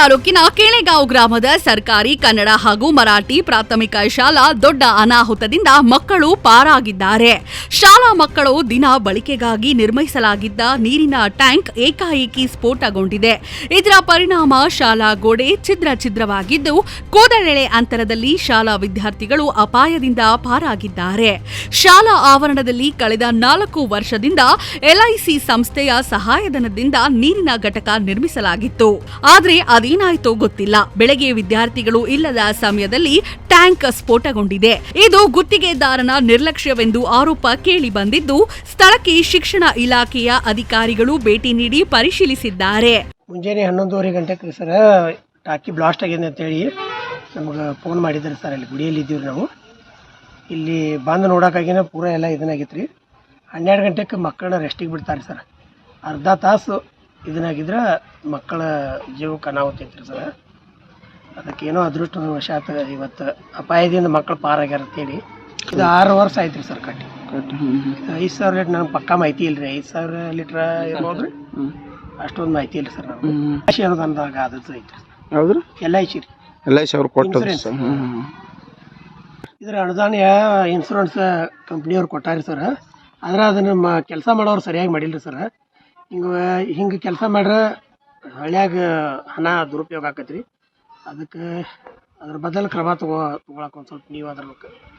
ತಾಲೂಕಿನ ಕೇಳೆಗಾಂವ್ ಗ್ರಾಮದ ಸರ್ಕಾರಿ ಕನ್ನಡ ಹಾಗೂ ಮರಾಠಿ ಪ್ರಾಥಮಿಕ ಶಾಲಾ ದೊಡ್ಡ ಅನಾಹುತದಿಂದ ಮಕ್ಕಳು ಪಾರಾಗಿದ್ದಾರೆ. ಶಾಲಾ ಮಕ್ಕಳು ದಿನ ಬಳಕೆಗಾಗಿ ನಿರ್ಮಿಸಲಾಗಿದ್ದ ನೀರಿನ ಟ್ಯಾಂಕ್ ಏಕಾಏಕಿ ಸ್ಫೋಟಗೊಂಡಿದೆ. ಇದರ ಪರಿಣಾಮ ಶಾಲಾ ಗೋಡೆ ಛಿದ್ರ ಛಿದ್ರವಾಗಿದ್ದು, ಕೂದಲೆಳೆ ಅಂತರದಲ್ಲಿ ಶಾಲಾ ವಿದ್ಯಾರ್ಥಿಗಳು ಅಪಾಯದಿಂದ ಪಾರಾಗಿದ್ದಾರೆ. ಶಾಲಾ ಆವರಣದಲ್ಲಿ ಕಳೆದ ನಾಲ್ಕು ವರ್ಷದಿಂದ ಎಲ್ಐಸಿ ಸಂಸ್ಥೆಯ ಸಹಾಯಧನದಿಂದ ನೀರಿನ ಘಟಕ ನಿರ್ಮಿಸಲಾಗಿತ್ತು. ಆದ್ರೆ ಅದೇನಾಯ್ತೋ ಗೊತ್ತಿಲ್ಲ. ಬೆಳಗ್ಗೆ ವಿದ್ಯಾರ್ಥಿಗಳು ಇಲ್ಲದ ಸಮಯದಲ್ಲಿ ಟ್ಯಾಂಕ್ ಸ್ಫೋಟಗೊಂಡಿದೆ. ಇದು ಗುತ್ತಿಗೆದಾರನ ನಿರ್ಲಕ್ಷ್ಯವೆಂದು ಆರೋಪ ಕೇಳಿ ಬಂದಿದ್ದು, ಸ್ಥಳಕ್ಕೆ ಶಿಕ್ಷಣ ಇಲಾಖೆಯ ಅಧಿಕಾರಿಗಳು ಭೇಟಿ ನೀಡಿ ಪರಿಶೀಲಿಸಿದ್ದಾರೆ. ಮುಂಜಾನೆ ಹನ್ನೊಂದುವರೆ ಗಂಟೆಗೆ ಸರ್, ಟಾಕಿ ಬ್ಲಾಸ್ಟ್ ಆಗಿದೆ ಅಂತೇಳಿ ನಮಗೆ ಫೋನ್ ಮಾಡಿದ್ರು ಸರ್, ಅಲ್ಲಿ ಗುಡಿಯಲ್ಲಿ ಇದ್ದೀವಿ ನಾವು. ಇಲ್ಲಿ ಬಂದು ನೋಡೋಕ್ಕಾಗಿನ ಪೂರ ಎಲ್ಲ ಇದನ್ನಾಗಿತ್ತು ರೀ ಹನ್ನೆರಡು ಗಂಟೆಗೆ ಮಕ್ಕಳನ್ನ ರೆಸ್ಟಿಗೆ ಬಿಡ್ತಾರೆ ಸರ್. ಅರ್ಧ ತಾಸು ಇದನ್ನಾಗಿದ್ರೆ ಮಕ್ಕಳ ಜೀವಕ್ಕೆ ಅನಾಹುತ ಐತ್ರಿ ಸರ್. ಅದಕ್ಕೇನೋ ಅದೃಷ್ಟ ವಶಾತ್ ಇವತ್ತು ಅಪಾಯದಿಂದ ಮಕ್ಕಳು ಪಾರಾಗ್ಯಾರ ಅಂತೇಳಿ. ಇದು ಆರು ವರ್ಷ ಆಯ್ತು ರೀ ಸರ್ ಕಟ್ಟಿ. ಐದು ಸಾವಿರ ಲೀಟ್ರ್ ನನಗೆ ಪಕ್ಕಾ ಮಾಹಿತಿ ಇಲ್ಲ ರೀ ಐದು ಸಾವಿರ ಲೀಟ್ರ್ ಇರ್ಬೋದು ರೀ ಅಷ್ಟೊಂದು ಮಾಹಿತಿ ಇಲ್ಲ ಸರ್ ರಾಶಿ ಅನುದಾನದಾಗ ಆದದ್ದು ಐತ್ರಿ ಹೌದು ಎಲ್ ಐ ಸಿ ರೀ. ಎಲ್ ಐ ಸಿ ಅವ್ರು ಹ್ಞೂ ಇದ್ರ ಅನುದಾನ ಇನ್ಶೂರೆನ್ಸ್ ಕಂಪ್ನಿಯವ್ರು ಕೊಟ್ಟಾರಿ ಸರ್. ಆದ್ರೆ ಅದನ್ನು ಮ ಕೆಲಸ ಮಾಡೋರು ಸರಿಯಾಗಿ ಮಾಡಿಲ್ಲ ಸರ್. ಹಿಂಗೆ ಹಿಂಗೆ ಕೆಲಸ ಮಾಡ್ರೆ ಹಳ್ಳ್ಯಾಗ ಹಣ ದುರುಪಯೋಗ ಆಕತ್ರಿ. ಅದಕ್ಕೆ ಅದ್ರ ಬದಲು ಕ್ರಮ ತಗೋ ತಗೊಳಕ್ಕೆ ಒಂದು ಸ್ವಲ್ಪ ನೀವು ಅದ್ರ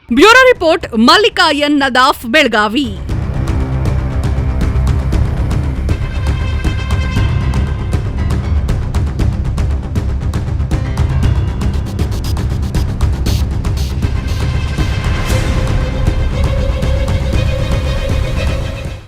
bureau report, Mallika N Nadaf, Belagavi.